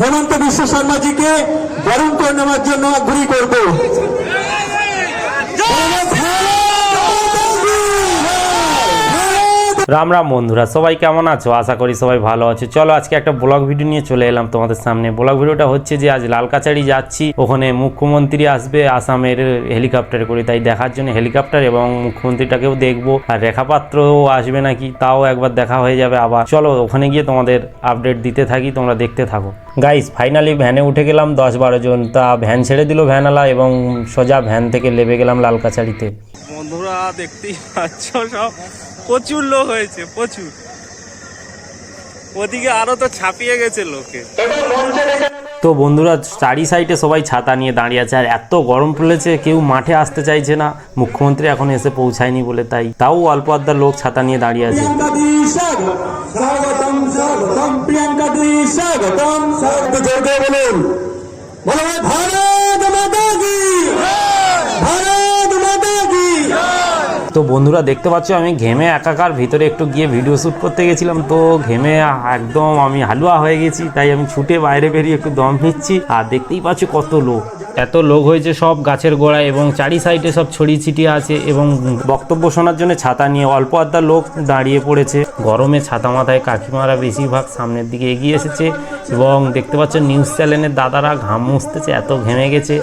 হেমন্ত বিশ্ব শর্মাজিকে বরণ করে নেওয়ার জন্য আগ্রহী করব। রাম রাম বন্ধুরা, সবাই কেমন আছো? আশা করি সবাই ভালো আছো। চলো আজকে একটা ব্লগ ভিডিও নিয়ে চলে এলাম তোমাদের সামনে। ব্লগ ভিডিওটা হচ্ছে যে, আজ লালকাচারি যাচ্ছি। ওখানে মুখ্যমন্ত্রী আসবে, আসামের হেলিকপ্টারে করে। তাই দেখার জন্য হেলিকপ্টার এবং মুখ্যমন্ত্রীটাকেও দেখব। আর রেখাপাত্রও আসবে নাকি? তাও একবার দেখা হয়ে যাবে আবার। চলো ওখানে গিয়ে তোমাদের আপডেট দিতে থাকি, তোমরা দেখতে থাকো। গাইস ফাইনালি ভ্যানে উঠে গেলাম দশ বারো জন। তা ভ্যান ছেড়ে দিল ভ্যানওয়ালা এবং সোজা ভ্যান থেকে লেবে গেলাম লালকাচারিতে বন্ধুরা, দেখতেই পাচ্ছ সব? প্রচুর লোক হয়েছে প্রচুর। ওদিকে আরও তো ছাপিয়ে গেছে লোকে। তো বন্ধুরা চারি সাইডে সবাই ছাতা নিয়ে দাঁড়িয়ে আছে আর এত গরম পড়েছে কেউ মাঠে আসতে চাইছে না। মুখ্যমন্ত্রী এখন এসে পৌঁছায়নি বলে তাই। তাও অল্প আধা লোক ছাতা নিয়ে দাঁড়িয়ে আছে। প্রিয়াঙ্কা স্বাগত স্বাগতম স্বাগতম প্রিয়াঙ্কা দি স্বাগতম স্বাগত জোর দিয়ে বলুন বলো ভারত মাতা কি ভারত মাতা কি তো বন্ধুরা দেখতে পাচ্ছ, আমি ঘেমে একাকার ভিতরে একটু গিয়ে ভিডিও শ্যুট করতে গেছিলাম। তো ঘেমে একদম আমি হালুয়া হয়ে গেছি, তাই আমি ছুটে বাইরে বেরিয়ে একটু দম নিচ্ছি। আর দেখতেই পাচ্ছ কত লোক। এত লোক হয়েছে সব গাছের গোড়ায় এবং চারি সাইডে সব ছড়িয়ে ছিটিয়ে আছে এবং বক্তব্য শোনার জন্য ছাতা নিয়ে অল্প আধা লোক দাঁড়িয়ে পড়েছে। গরমে ছাতা মাথায় কাকিমারা বেশিরভাগ সামনের দিকে এগিয়ে এসেছে এবং দেখতে পাচ্ছ নিউজ চ্যানেলের দাদারা ঘাম মুছতেছে, এত ঘেমে গেছে।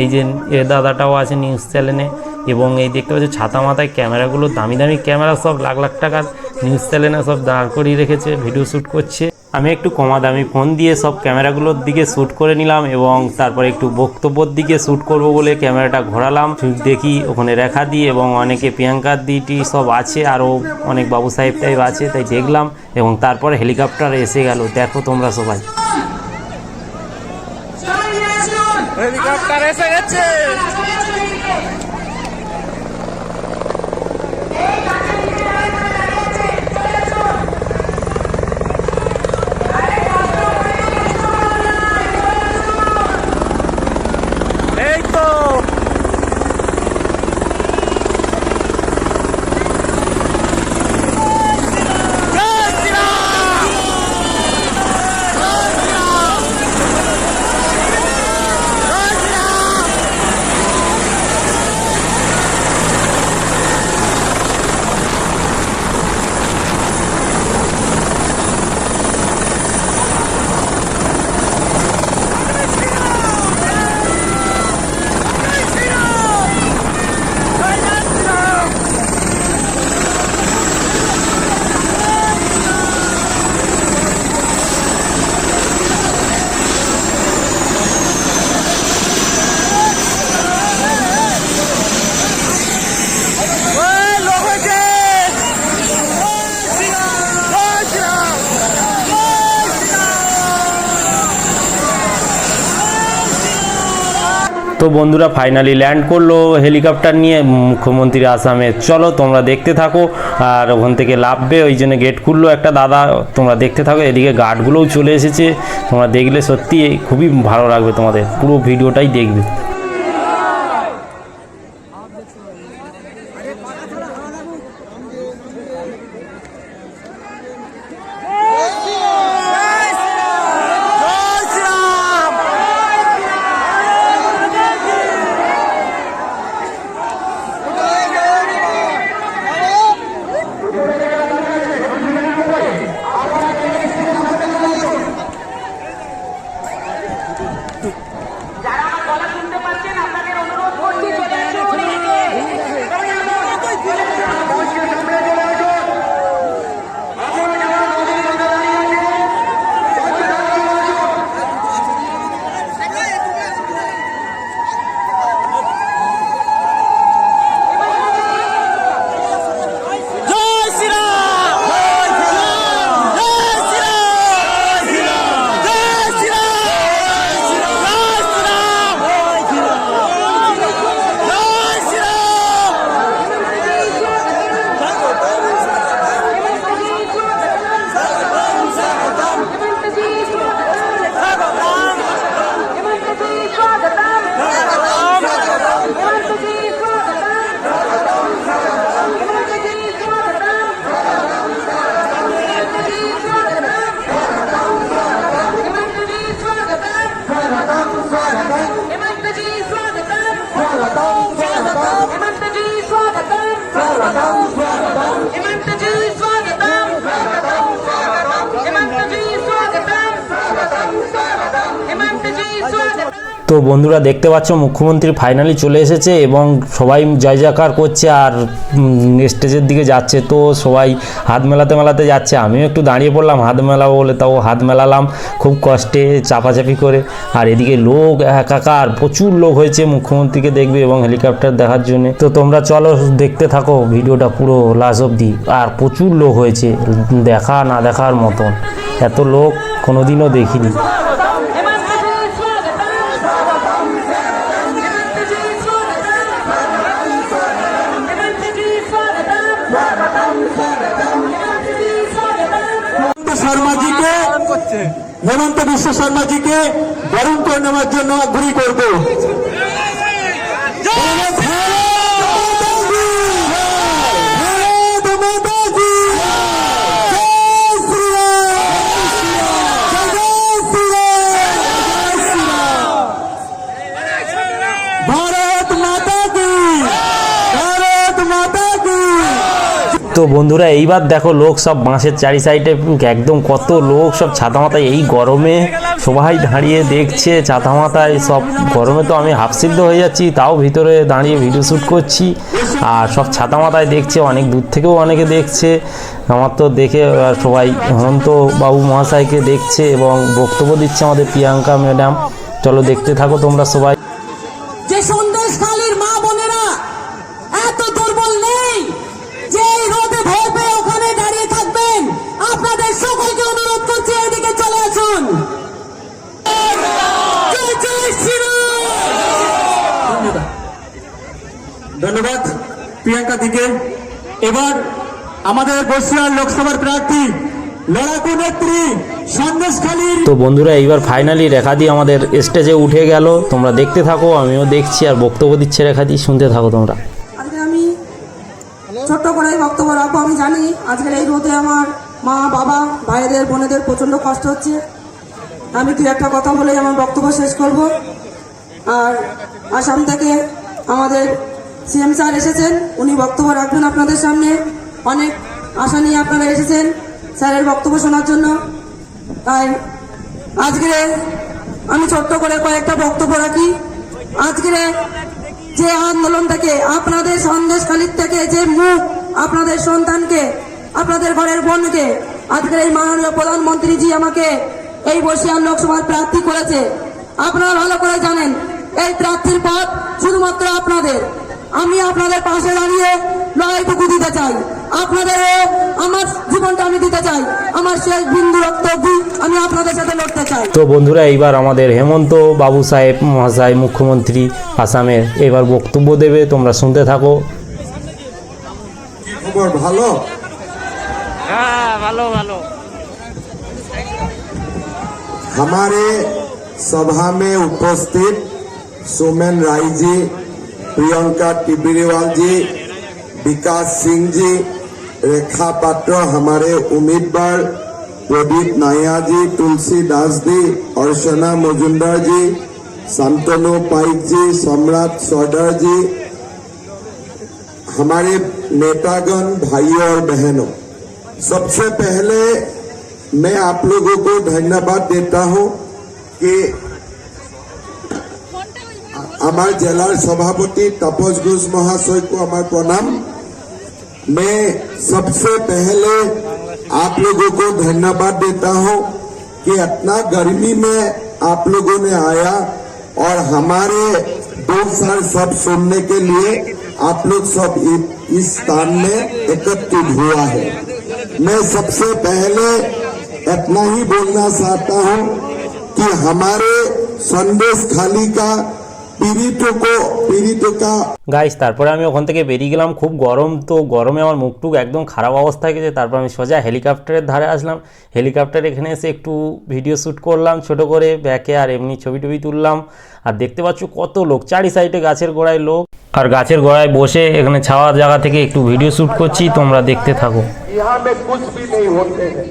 এই যে এ দাদাটাও আছে নিউজ চ্যানেলে এবং এই দেখতে পাচ্ছি ছাতা মাথায় ক্যামেরাগুলো, দামি দামি ক্যামেরা সব, লাখ লাখ টাকার নিউজ চ্যানেলে সব দাঁড় করিয়ে রেখেছে ভিডিও শ্যুট করছে। আমি একটু কমা দামি ফোন দিয়ে সব ক্যামেরাগুলোর দিকে শ্যুট করে নিলাম এবং তারপরে একটু বক্তব্যর দিকে শ্যুট করব বলে ক্যামেরাটা ঘোরালাম। দেখি ওখানে রেখা দিই এবং অনেকে প্রিয়াঙ্কার দিটি সব আছে আরও অনেক বাবু সাহেব টাইপ আছে, তাই দেখলাম এবং তারপরে হেলিকপ্টার এসে গেল। দেখো তোমরা সবাই। হেলিকপ্টার এসে গেছে এই তো ওই লোক হয়েছে তো বন্ধুরা ফাইনালি ল্যান্ড করল হেলিকপ্টার নিয়ে, মুখ্যমন্ত্রী আসামে। চলো তোমরা দেখতে থাকো, আর ওখান থেকে লাভবে ওই জন্য গেট খুললো একটা দাদা। তোমরা দেখতে থাকো, এদিকে গার্ডগুলোও চলে এসেছে। তোমরা দেখলে সত্যি খুবই ভালো লাগবে তোমাদের, পুরো ভিডিওটাই দেখবে যারা আমার গলা শুনতে পাচ্ছেন আপনাদের অনুরোধ করছি চলে আসুন তো বন্ধুরা দেখতে পাচ্ছ, মুখ্যমন্ত্রী ফাইনালি চলে এসেছে এবং সবাই জয় জয়কার করছে আর স্টেজের দিকে যাচ্ছে। তো সবাই হাত মেলাতে মেলাতে যাচ্ছে। আমিও একটু দাঁড়িয়ে পড়লাম, হাত মেলাবো বলে তাও হাত মেলালাম খুব কষ্টে চাপাচাপি করে। আর এদিকে লোক একাকার, প্রচুর লোক হয়েছে মুখ্যমন্ত্রীকে দেখবে এবং হেলিকপ্টার দেখার জন্য। তো তোমরা চলো দেখতে থাকো ভিডিওটা পুরো লাস্ট অবধি। আর প্রচুর লোক হয়েছে, দেখা না দেখার মতন। এত লোক কোনোদিনও দেখিনি। হেমন্ত বিশ্ব শর্মা জিকে বরণ করে নেওয়ার জন্য আগ্রহী করব ভারত মাতা কি! জয় শ্রীরাম! জয় শ্রীরাম! ভারত মাতা কি ভারত মাতা কি তো বন্ধুরা, এইবার দেখো লোক সব বাঁশের চারি সাইডে একদম কত লোক সব ছাতা মাথায় এই গরমে সবাই দাঁড়িয়ে দেখছে ছাতা মাথায় সব গরমে তো আমি হাফ সিদ্ধ হয়ে যাচ্ছি, তাও ভিতরে দাঁড়িয়ে ভিডিও শ্যুট করছি। আর সব ছাতা মাথায় দেখছে, অনেক দূর থেকেও অনেকে দেখছে। আমার তো দেখে সবাই হেমন্ত বাবু মহাশয়কে দেখছে এবং বক্তব্য দিচ্ছে আমাদের প্রিয়াঙ্কা ম্যাডাম। চলো দেখতে থাকো তোমরা সবাই যে সন্দেশখালীর মা বোনেরা এত দুর্বল নেই যে এই রোদে ভয় পেয়ে ওখানে দাঁড়িয়ে থাকবেন আপনাদের সকলকে অনুরোধ করছি এদিকে চলে আসুন জয় জয় শ্রীরাম ধন্যবাদ প্রিয়াঙ্কা দিকে। এবার আমাদের বসিরহাট লোকসভার প্রার্থী লড়াকু নেত্রী সন্দেশখালীর তো বন্ধুরা এইবার ফাইনালি রেখা দিয়ে আমাদের স্টেজে উঠে গেল। তোমরা দেখতে থাকো আমিও দেখছি আর বক্তব্য দিচ্ছে রেখা দিয়ে শুনতে থাকো তোমরা। আজকে আমি ছোট্ট করে বক্তব্য রাখব আমি জানি আজকের এই রোদে আমার মা বাবা ভাইদের বোনেদের প্রচণ্ড কষ্ট হচ্ছে। আমি দু একটা কথা বলেই আমার বক্তব্য শেষ করব। আর আসাম থেকে আমাদের সিএম স্যার এসেছেন, উনি বক্তব্য রাখবেন আপনাদের সামনে। অনেক আশা নিয়ে আপনারা এসেছেন স্যারের বক্তব্য শোনার জন্য। তাই আজকে আমি ছোট্ট করে কয়েকটা বক্তব্য রাখি। আজকে যে আন্দোলন থেকে, আপনাদের সন্দেশখালির থেকে যে মুখ আপনাদের সন্তানকে, আপনাদের ঘরের বোনকে, আজকের এই মাননীয় প্রধানমন্ত্রীজি আমাকে এই বসিয়ার লোকসভার প্রার্থী করেছে। আপনারা ভালো করে জানেন, এই প্রার্থীর পদ শুধুমাত্র আপনাদের। আমি আপনাদের পাশে দাঁড়িয়ে লড়াইটুকু দিতে চাই আপনাদেরও আমার জীবনটা আমি দিতে চাই আমার শেষ বিন্দু রক্ত অবধি আমি আপনাদের সাথে লড়তে চাই তো বন্ধুরা এইবার আমাদের হেমন্ত বাবু সাহেব মহাশয় মুখ্যমন্ত্রী আসামের এবার বক্তব্য দেবে তোমরা শুনতে থাকো খবর ভালো হ্যাঁ ভালো ভালো हमारे सभा में उपस्थित सोमेन राय जी प्रियंका टिबरीवाल जी, विकास सिंह जी, रेखा पात्र, हमारे उम्मीदवार, प्रदीप नाया जी, तुलसी दास जी, अर्चना मजुमदार जी, शांतनु पाइक जी, सम्राट सौदर जी, हमारे नेतागण, भाइयों और बहनों। सबसे पहले मैं आप लोगों को धन्यवाद देता हूँ कि আমার জেলার সভাপতি তাপস ঘোষ মহাশয় को हमारा प्रणाम मैं सबसे पहले आप लोगों को धन्यवाद देता हूं कि इतना गर्मी में आप लोगों ने आया और हमारे दो साल सब सुनने के लिए आप लोग सब इ- इस स्थान में एकत्रित हुआ है मैं सबसे पहले इतना ही बोलना चाहता हूं कि हमारे संदेश खाली का पीड़ितों को पीड़ितों का গাইস তারপরে আমি ওখান থেকে বেরিয়ে গেলাম খুব গরম তো গরমে আমার মুখটুক একদম খারাপ অবস্থায় গেছে তারপর আমি সোজা হেলিকপ্টারের ধারে আসলাম হেলিকপ্টার এখানে এসে একটু ভিডিও শ্যুট করলাম ছোট করে ব্যাকে আর এমনি ছবি টবি তুললাম আর দেখতে পাচ্ছ কত লোক চারি সাইডে গাছের গোড়ায় লোক আর গাছের গোড়ায় বসে এখানে ছাওয়া জায়গা থেকে একটু ভিডিও শ্যুট করছি তোমরা দেখতে থাকো यहाँ में कुछ भी नहीं होते हैं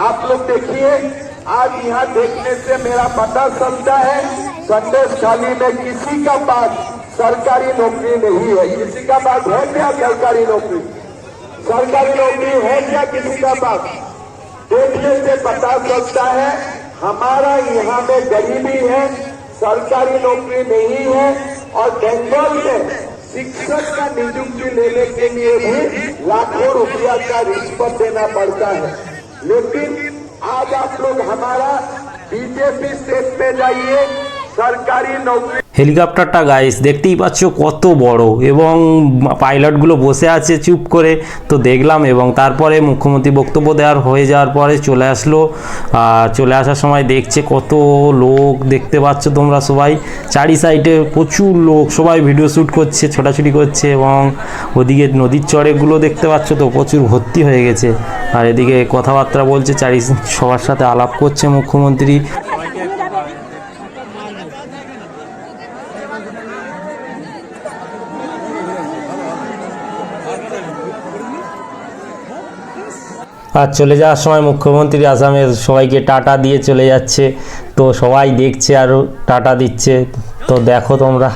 आप लोग देखिए आज यहाँ देखने से मेरा पता चलता है संदेश में किसी का पास सरकारी नौकरी नहीं है। किसी का पास है क्या सरकारी नौकरी? सरकारी नौकरी है क्या किसी का पास? देखने से पता चलता है, हमारा यहाँ में गरीबी है, सरकारी नौकरी नहीं है, और बंगाल में शिक्षक का नियुक्ति लेने के लिए भी लाखों रुपया का रिश्वत देना पड़ता है। लेकिन आज आप लोग हमारा बीजेपी स्टेट में जाइए হেলিকপ্টারটা গাইস দেখতেই পাচ্ছ কত বড়। এবং পাইলটগুলো বসে আছে চুপ করে। তো দেখলাম এবং তারপরে মুখ্যমন্ত্রী বক্তব্য দেওয়ার হয়ে যাওয়ার পরে চলে আসলো। আর চলে আসার সময় দেখছে কত লোক দেখতে পাচ্ছ তোমরা সবাই। চারি সাইডে প্রচুর লোক, সবাই ভিডিও শ্যুট করছে, ছোটাছুটি করছে এবং ওদিকে নদীর চড়েগুলো দেখতে পাচ্ছ তো প্রচুর ভর্তি হয়ে গেছে। আর এদিকে কথাবার্তা বলছে, চারি সবার সাথে আলাপ করছে মুখ্যমন্ত্রী। আর চলে যাওয়ার সময় মুখ্যমন্ত্রী আসামের সবাইকে টাটা দিয়ে চলে যাচ্ছে। তো সবাই দেখছে আরও টাটা দিচ্ছে। তো দেখো তোমরা।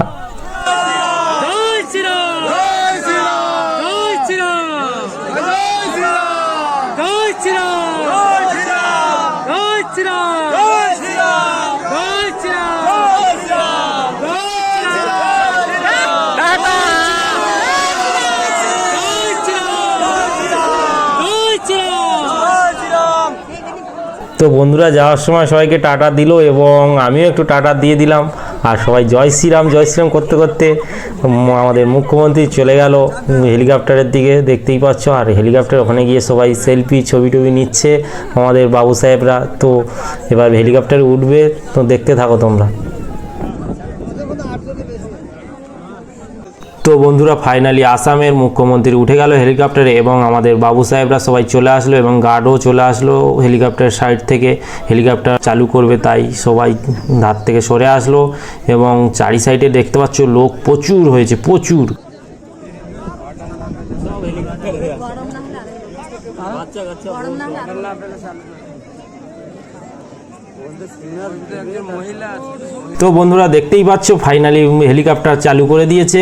তো বন্ধুরা, যাওয়ার সময় সবাইকে টাটা দিল এবং আমিও একটু টাটা দিয়ে দিলাম। আর সবাই জয় শ্রীরাম জয় শ্রীরাম করতে করতে আমাদের মুখ্যমন্ত্রী চলে গেল হেলিকপ্টারের দিকে। দেখতেই পাচ্ছ, আর হেলিকপ্টার ওখানে গিয়ে সবাই সেলফি ছবি টবি নিচ্ছে আমাদের বাবু সাহেবরা। তো এবার হেলিকপ্টার উঠবে, তো দেখতে থাকো তোমরা। তো বন্ধুরা ফাইনালি আসামের মুখ্যমন্ত্রী উঠে গেল হেলিকপ্টারে এবং আমাদের বাবু সাহেবরা সবাই চলে আসলো এবং গার্ডও চলে আসলো হেলিকপ্টার সাইড থেকে। হেলিকপ্টার চালু করবে তাই সবাই ধার থেকে সরে আসলো এবং চারি সাইডে দেখতে পাচ্ছ লোক প্রচুর হয়েছে, প্রচুর। তো বন্ধুরা, দেখতেই পাচ্ছ ফাইনালি হেলিকপ্টার চালু করে দিয়েছে।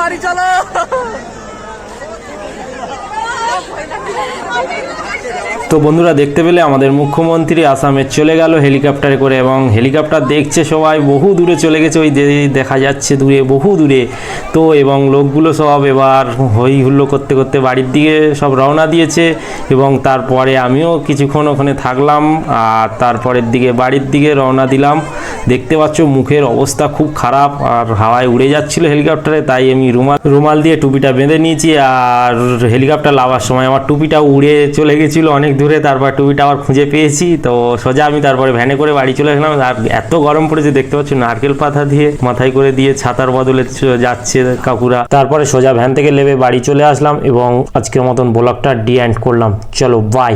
বাড়ি, চলো। তো বন্ধুরা, দেখতে পেলে আমাদের মুখ্যমন্ত্রী আসামে চলে গেল হেলিকপ্টারে করে এবং হেলিকপ্টার দেখছে সবাই, বহু দূরে চলে গেছে, ওই দেখা যাচ্ছে দূরে, বহু দূরে। তো এবং লোকগুলো সব এবার হই হুল্লো করতে করতে বাড়ির দিকে সব রওনা দিয়েছে এবং তারপরে আমিও কিছুক্ষণ ওখানে থাকলাম, আর তারপরের দিকে বাড়ির দিকে রওনা দিলাম। দেখতে পাচ্ছ, মুখের অবস্থা খুব খারাপ আর হাওয়ায় উড়ে যাচ্ছিল হেলিকপ্টারে, তাই আমি রুমাল রুমাল দিয়ে টুপিটা বেঁধে নিয়েছি আর হেলিকপ্টার লাভার সময় আমার টুপিটা উড়ে চলে গেছিল অনেক দূরে, তারপর টুপিটা আবার খুঁজে পেয়েছি। তো সোজা আমি তারপরে ভ্যানে করে বাড়ি চলে গেলাম আর এত গরম পড়েছে, দেখতে পাচ্ছ, নারকেল পাতা দিয়ে মাথায় করে দিয়ে ছাতার বদলে যাচ্ছে কাকুরা। তারপরে সোজা ভ্যান থেকে নেমে বাড়ি চলে আসলাম এবং আজকের মতন ব্লগটা ডি এন্ড করলাম। চলো বাই